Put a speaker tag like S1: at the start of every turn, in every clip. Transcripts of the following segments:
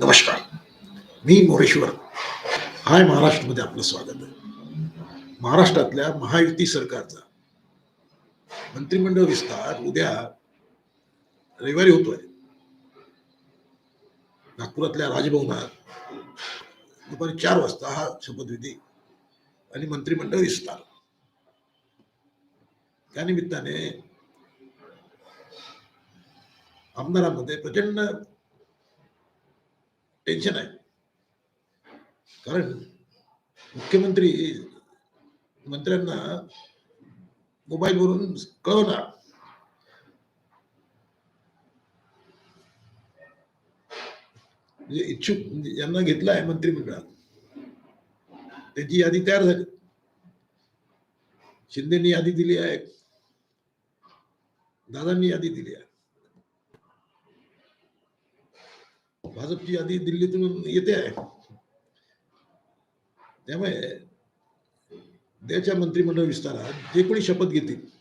S1: नमस्कार. मी मोरेश्वर. हाय महाराष्ट्रमध्ये आपलं स्वागत आहे. महाराष्ट्रातल्या महायुती सरकारचा मंत्रिमंडळ विस्तार उद्या रविवारी होतोय. नागपुरातल्या राजभवनात दुपारी चार वाजता हा शपथविधी आणि मंत्रिमंडळ विस्तार. त्या निमित्ताने आमदारांमध्ये प्रचंड टेन्शन आहे. कारण मुख्यमंत्री मंत्र्यांना मोबाईलवरून कळवणार. म्हणजे इच्छुक म्हणजे ज्यांना घेतलं आहे मंत्रिमंडळात. त्याची यादी तयार झाली. शिंदेनी यादी दिली आहे. दादांनी यादी दिली आहे. भाजपची यादी दिल्लीतून येते आहे. त्यामुळे देशाच्या मंत्रिमंडळ विस्तारात जे कोणी शपथ घेतील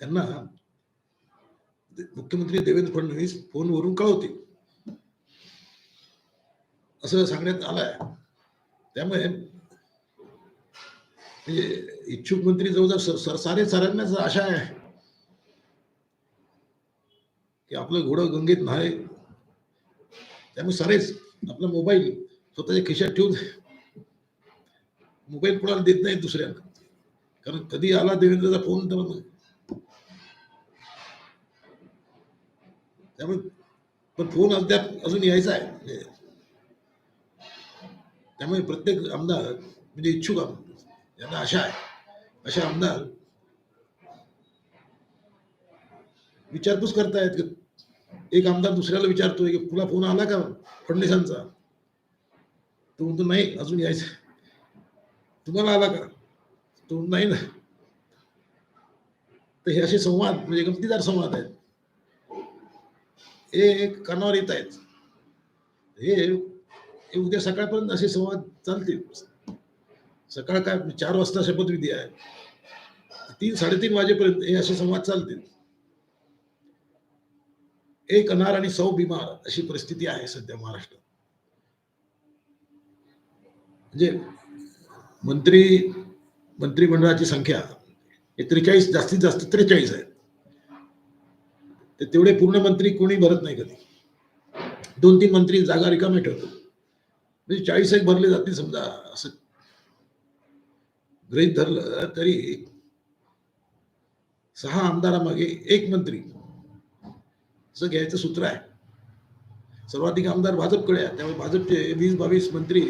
S1: त्यांना मुख्यमंत्री देवेंद्र फडणवीस फोनवरून कळवतील. असं सांगण्यात आलंय. त्यामुळे इच्छुक मंत्री जवळजवळ स- स- सारे साऱ्यांनाच आशा आहे. की आपलं घोडं गंगेत नाही त्यामुळे सारेच आपला मोबाईल स्वतःच्या खिशात ठेवून मोबाईल कोणाला देत नाही दुसऱ्यांना कारण कधी आला देवेंद्रचा फोन तर मग त्यामुळे पण फोन अद्याप अजून यायचा आहे. त्यामुळे प्रत्येक आमदार म्हणजे इच्छुक आमदार यांना आशा आहे. अशा आमदार विचारपूस करतायत. की एक आमदार दुसऱ्याला विचारतोय की तुला फोन आला का फडणवीसांचा? तो म्हणतो नाही अजून यायचं. तुम्हाला आला का? तो नाही ना. तर हे असे संवाद म्हणजे गमतीदार संवाद आहेत. हे एक कानावर येत आहेत. हे उद्या सकाळपर्यंत असे संवाद चालतील. सकाळ काय चार वाजता शपथविधी आहे. तीन साडेतीन वाजेपर्यंत हे असे संवाद चालतील. एक अनार आणि सौ बिमार अशी परिस्थिती आहे सध्या महाराष्ट्रात. म्हणजे मंत्री मंत्रिमंडळाची संख्या हे त्रेचाळीस जास्तीत जास्त त्रेचाळीस आहे ते तेवढे पूर्ण मंत्री कोणी भरत नाही कधी. दोन तीन मंत्री जागा रिकामे ठेवतो. म्हणजे चाळीस एक भरले जातील समजा असं. गृहित धरलं तरी सहा आमदारामागे एक मंत्री असं घ्यायचं सूत्र आहे. सर्वाधिक आमदार भाजपकडे आहे त्यामुळे भाजपचे वीस बावीस मंत्री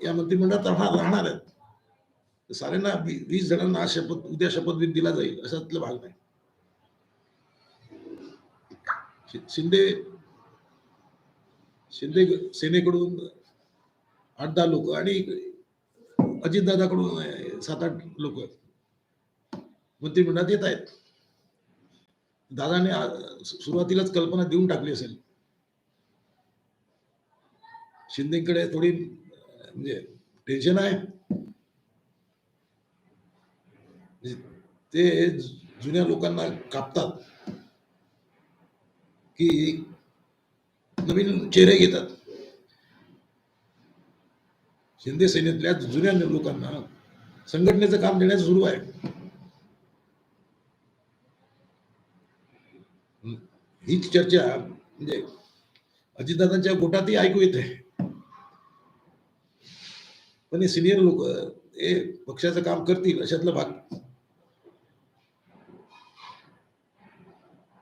S1: या मंत्रिमंडळात राहणार राहणार आहेत. साऱ्यांना वीस जणांना आज शपथ उद्या शपथविधी दिला जाईल अशातला भाग नाही. शिंदे शिंदे सेनेकडून आठ दहा लोक आणि अजितदादाकडून सात आठ लोक मंत्रिमंडळात येत आहेत. दादाने सुरुवातीलाच कल्पना देऊन टाकली असेल. शिंदेकडे थोडी म्हणजे टेन्शन आहे. म्हणजे ते जुन्या लोकांना कापतात. की नवीन चेहरे घेतात. शिंदे सेनेतल्या जुन्या लोकांना संघटनेचं काम देण्याचं सुरू आहे. हीच चर्चा म्हणजे अजितदादांच्या गोटातही ऐकू येते. पण हे सिनियर लोक हे पक्षाचं काम करतील अशातला भाग.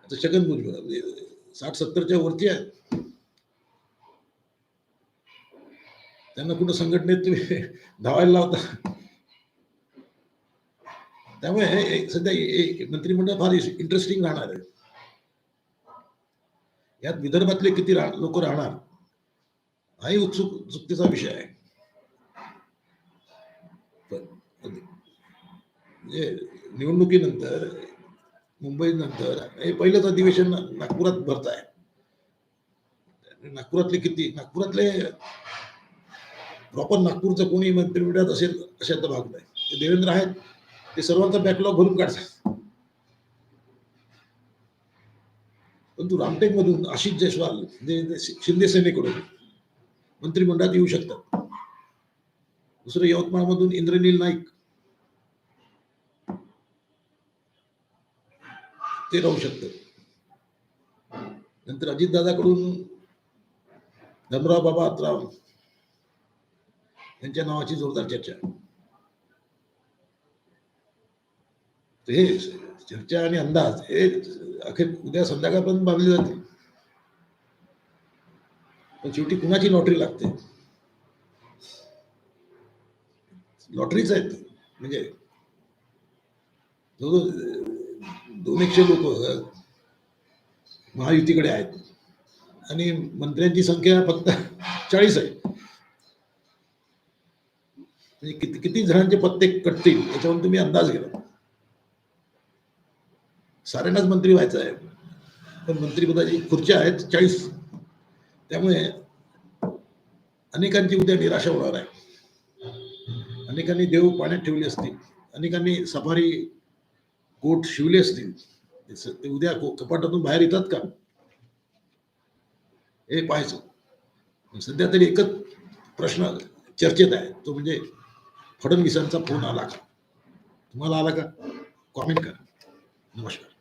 S1: आता छगन भुजबळ म्हणजे साठ सत्तरच्या वरती आहेत. त्यांना कुठं संघटनेत तुम्ही धावायला लावता? त्यामुळे हे- सध्या मंत्रिमंडळ फार इंटरेस्टिंग राहणार आहे. यात विदर्भातले किती लोक राहणार? हाही उत्सुक उत्सुकतेचा विषय आहे. म्हणजे निवडणुकीनंतर मुंबईनंतर हे पहिलंच अधिवेशन नागपुरात भरत आहे नागपुरातले किती नागपुरातले प्रॉपर नागपूरचं कोणी मंत्रिमंडळात असेल अशातला भाग नाही. ते देवेंद्र आहेत ते सर्वांचा बॅकलॉग भरून काढतात. परंतु रामटेक मधून आशिष जयस्वाल शिंदे सेनेकडून मंत्रिमंडळात येऊ शकतात. दुसरं यवतमाळमधून इंद्रनील नाईक. ते राहू शकतात. नंतर अजितदादाकडून धनराव बाबा अत्राव यांच्या नावाची जोरदार चर्चा आहे. तर हे चर्चा आणि अंदाज हे अखेर उद्या संध्याकाळपर्यंत बांधले जाते. पण शेवटी कुणाची लॉटरी लागते? लॉटरीच आहेत. म्हणजे दोन एकशे लोक महायुतीकडे आहेत. आणि मंत्र्यांची संख्या फक्त चाळीस आहे. म्हणजे किती किती जणांचे पत्ते कटतील याच्यावरून तुम्ही अंदाज घ्या. साऱ्यांनाच मंत्री व्हायचं आहे. पण मंत्रिपदाची खुर्च्या आहेत चाळीस. त्यामुळे अनेकांची उद्या निराशा होणार आहे. अनेकांनी देव पाण्यात ठेवले असतील. अनेकांनी सफारी कोट शिवले असतील. ते उद्या कपाटातून बाहेर येतात का? हे पाहायचं. सध्या तरी एकच प्रश्न चर्चेत आहे. तो म्हणजे फडणवीसांचा फोन आला का? तुम्हाला आला का? कॉमेंट करा. नमस्कार.